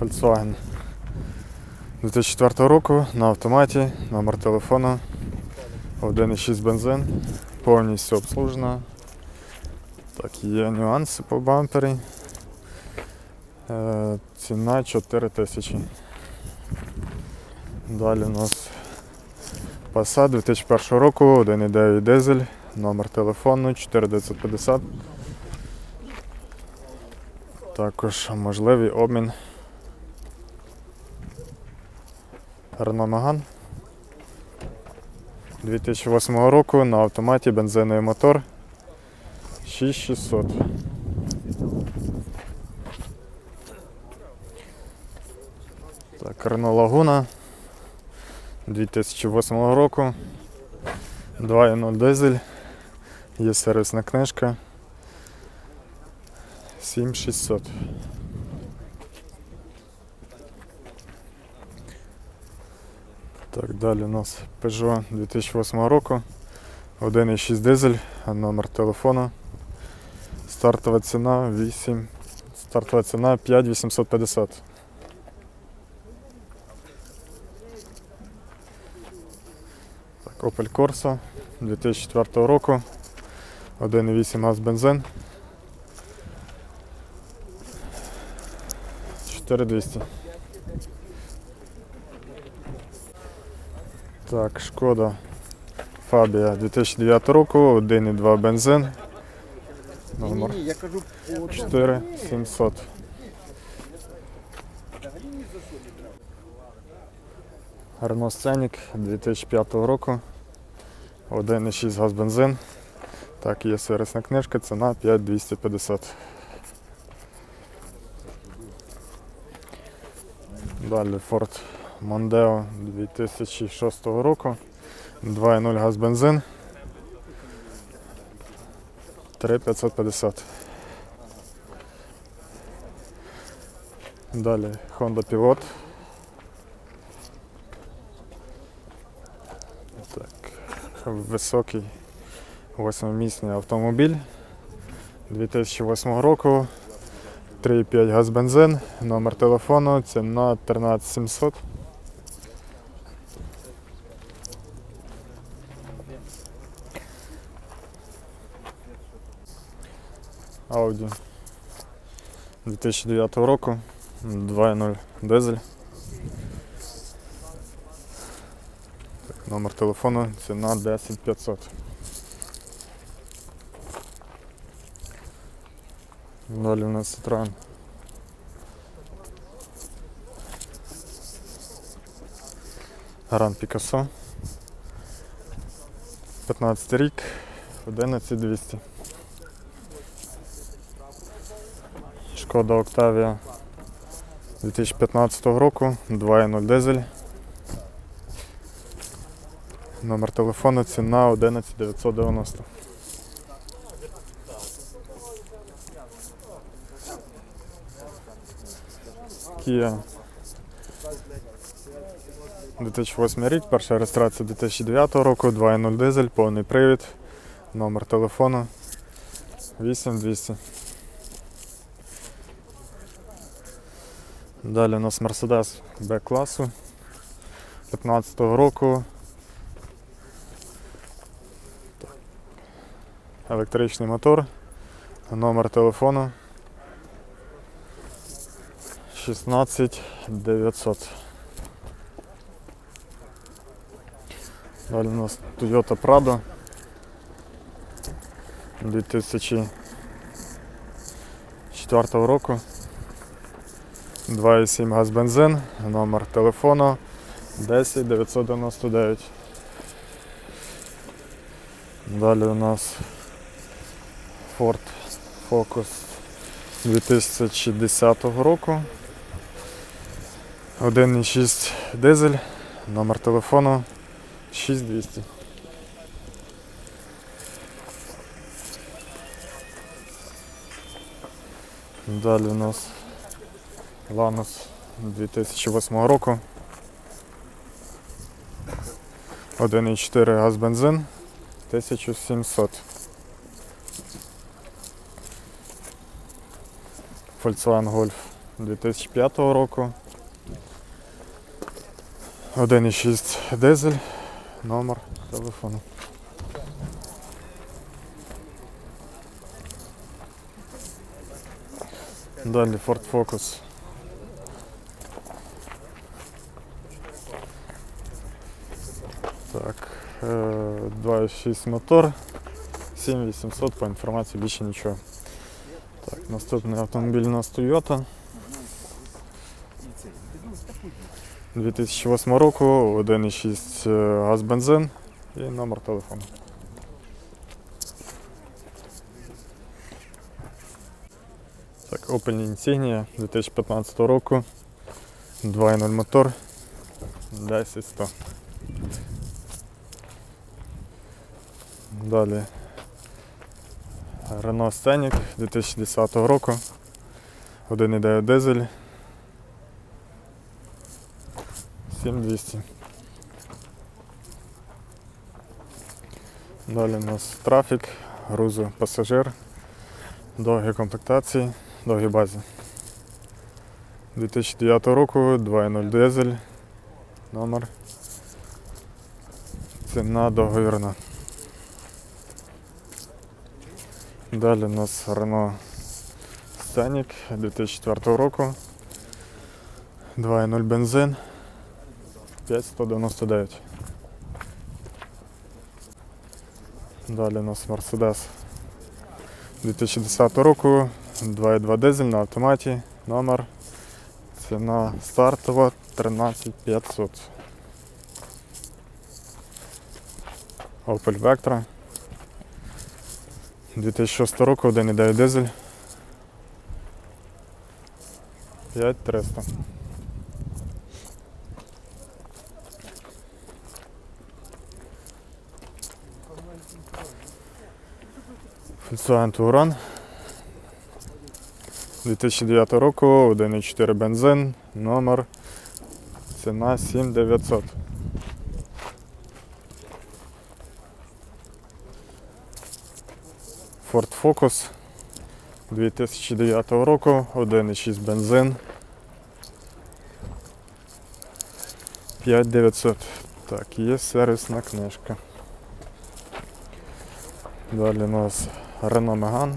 Volkswagen 2004 року на автоматі, номер телефону 1,6 бензин, повністю обслужена. Так, є нюанси по бампері. Е, ціна 4 тисячі. Далі у нас Passat 2001 року, 1,9 дизель, номер телефону 4950. Також можливий обмін. Renault Megane 2008 року на автоматі бензиновий мотор 6600. Так, Renault Laguna 2008 року. 2.0 дизель. Є сервісна книжка. 7600. Так, далі у нас Peugeot 2008 року. 1.6 дизель, номер телефону. Стартова ціна 8. Стартова ціна 5850. Так, Opel Corsa 2004 року. 1,8 газ бензин. 4200. Так, шкода Фабія 2009 року, 1,2 бензин. Номер Ні, я кажу по 4700. Renault Scenic 2005 року. 1,6 газ бензин. Так, є сервісна книжка, ціна 5250. Далі Ford Mondeo 2006 року. 2,0 газ бензин. 3550. Далі Honda Pilot. Так, високий восьмимісний автомобіль 2008 року. 3,5 газ бензин, номер телефону, ціна 13700. Audi 2009 року, 2.0 дизель. Так, номер телефону, ціна 10500. Далі у нас Citroen. Гран Пікассо. 15 рік, 11200. Шкода Октавія 2015 року, 2.0 дизель. Номер телефону, ціна 11990. Kia 2008 рік, перша реєстрація 2009 року, 2.0 дизель, повний привід, номер телефону 8200. Далі у нас Mercedes B-класу 15 року. Електричний мотор, номер телефону 16 900. Далі у нас Toyota Prado 2004 року. 2,7 газ бензин, номер телефону 10 999. Далі у нас Ford Focus 2010 року. 1,6 дизель, номер телефону 6200. Далі у нас Ланос 2008 року. 1,4 газ бензин 1700. Volkswagen Golf 2005 року. 1,6 дизель, номер телефону. Далі Ford Focus. Так, е, 2,6 мотор, 7800 по інформації більше нічого. Так, наступний автомобіль у нас Toyota. 2008 року, 1,6 е, газ бензин і номер телефону. Так, Opel Insignia 2015 року. 2.0 мотор. 10100. Далі Renault Scenic 2010 року. 1.9 дизель. 7200. Далі у нас трафік, грузу пасажир, довгі комплектації, довгі базі. 2009 року 2.0 дизель, номер. Ціна договірна. Далі у нас Renault Scenic 2004 року. 2.0 бензин. 5199. Далі у нас Mercedes 2010 року, 2.2 дизель на автоматі, номер. Ціна стартова 13500. Opel Vectra 2006 року, 1.9 дизель. 5300. Volkswagen Touran 2009 року, 1.4 бензин, номер, ціна 7900. Ford Focus 2009 року, 1.6 бензин. 5900. Так, є сервісна книжка. Далі у нас Renault Megane.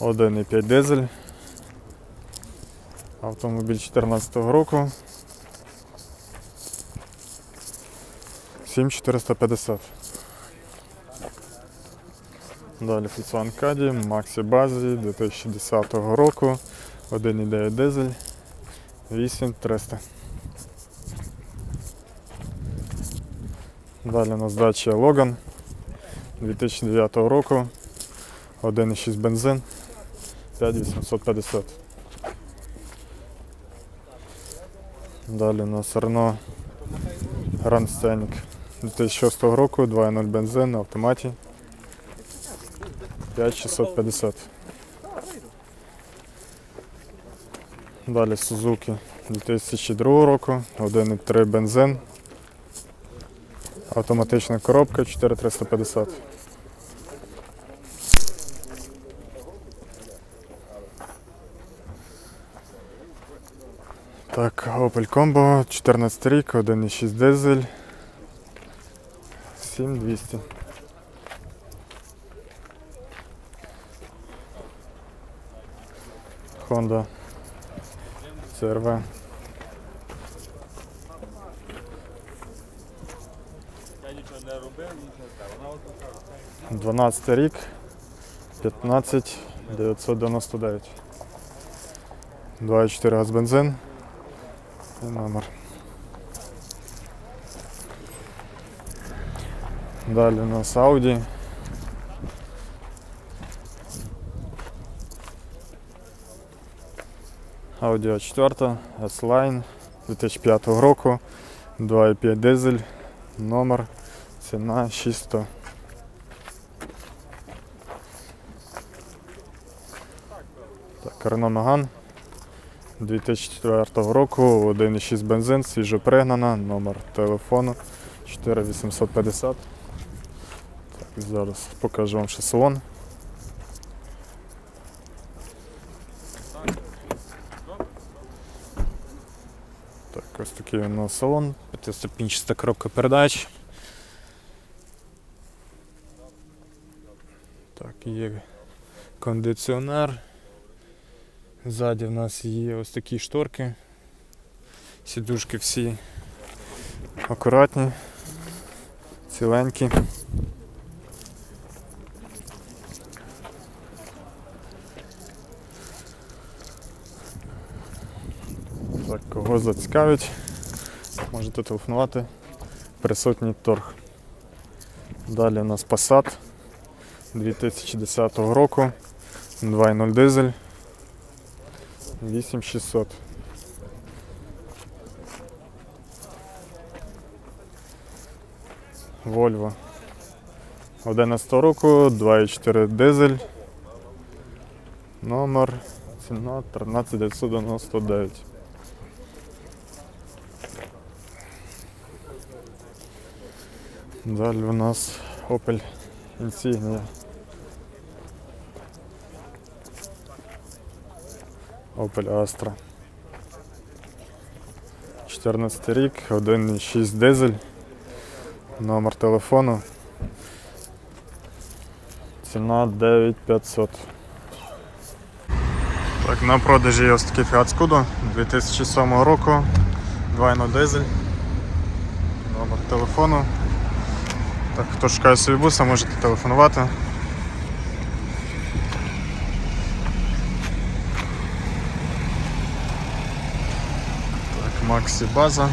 Один і 5 дизель. Автомобіль 14 року. 7450. Далі Volkswagen Caddy, Maxi базі 2010 року. 1,9 дизель. 8300. Далі у нас дача Logan 2009 року. 1,6 бензин. 5850. Далі у нас Renault Grand Scenic 2006 року, 2.0 бензин на автоматі. 5650. Далі Suzuki 2002 року, 1,3 бензин. Автоматична коробка 4350. Так, Opel Combo, 14 рік, 1,6 дизель. 7200. Honda CRV. Я нічого не робив, нічого не Вона от така. 12 рік, 15 999. 2,4 газ бензин. І номер. Далі у нас Audi. Audi A4, S-Line 2005 року, 2,5 дизель, номер, ціна 600. Так, Renault Megane 2004 року, 1,6 бензин, свіжопригнана, номер телефону 4850. Зараз покажу вам ще салон. Так, Ось такий у нас салон, п'ятиступінчаста коробка передач. Так, є кондиціонер. Ззаді в нас є ось такі шторки. Сідушки всі акуратні, ціленькі. Так, кого зацікавить, можете телефонувати. Присутній торг. Далі у нас Passat 2010 року. 2.0 дизель. 8600. Volvo. 11 року, 2.4 дизель. Номер ціна 13999. Далі у нас Opel Insignia. Opel Astra. 14 рік, 1.6 дизель. Номер телефону. Ціна 9500. Так, на продажі є ось такий Fiat Scudo 2007 року. 2.0 дизель. Номер телефону. Так, хто шукає собі буса, можете телефонувати. Так, Максі база.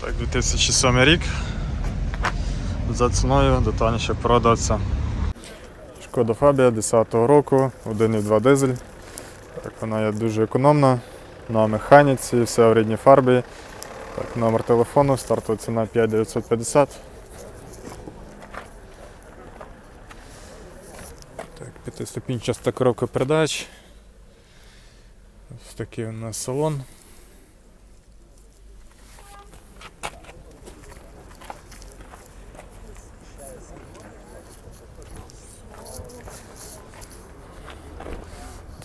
Так, 2007 рік. За ціною детальніше продався. Шкода Фабія 10-го року, 1,2 дизель. Так, вона є дуже економна, на механіці, все в рідній фарбі. Так, номер телефону, стартова ціна 5950. Так, п'ятиступінчаста коробка передач. Ось такий у нас салон.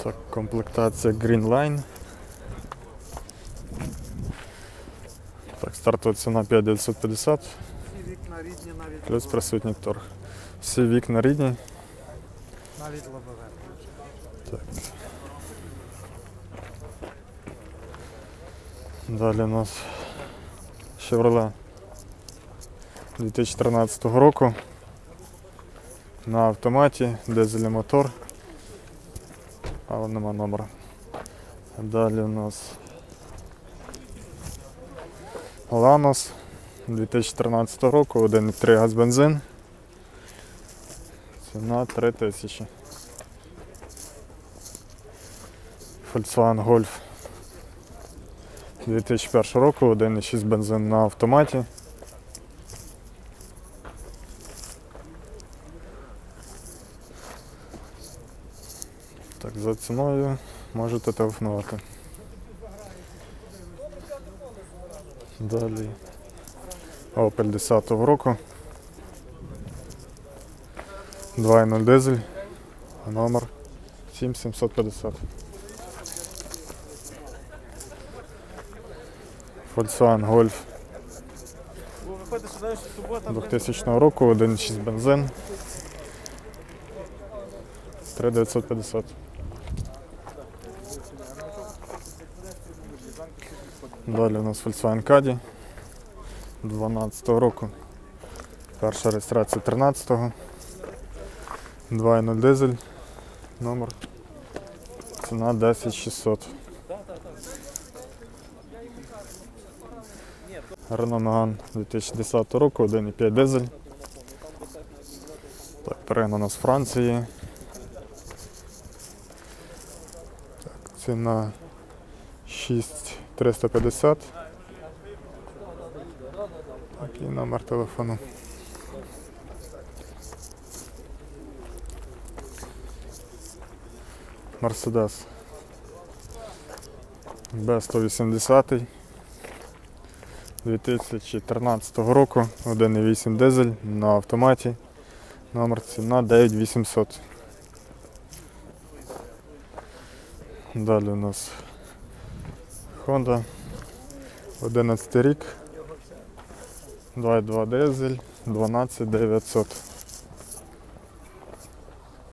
Так, комплектація Green Line. Так, стартова ціна 5950, Всі вікна рідні, навіть плюс присутній торг. Всі вікна рідні. навіть лобове. Далі у нас Chevrolet 2013 року. На автоматі, дизельний мотор. Але нема номера. Далі у нас Lanos 2013 року, 1,3 газ бензин. Ціна 3000. Volkswagen Golf 2001 року, 1,6 бензин на автоматі. За ціною можете телефонувати. Далі Opel 10 року. 2.0 дизель. Номер 7750. Volkswagen Golf Бо виходить, що далі субота. 2000 року, 1.6 бензин. 3950. Далі у нас Volkswagen Caddy 12 року. Перша реєстрація 13-го. 2.0 дизель, номер, ціна 10600. Renault Megane 2010 року, 1,5 дизель. Так, перегнана з Франції. Так, Ціна 6 350. Такий номер телефону. Мерседес. Б180 2013 року 1,8 дизель на автоматі. Номер ціна 9800. Далі у нас Honda 11 рік. 2.2 дизель, 12900.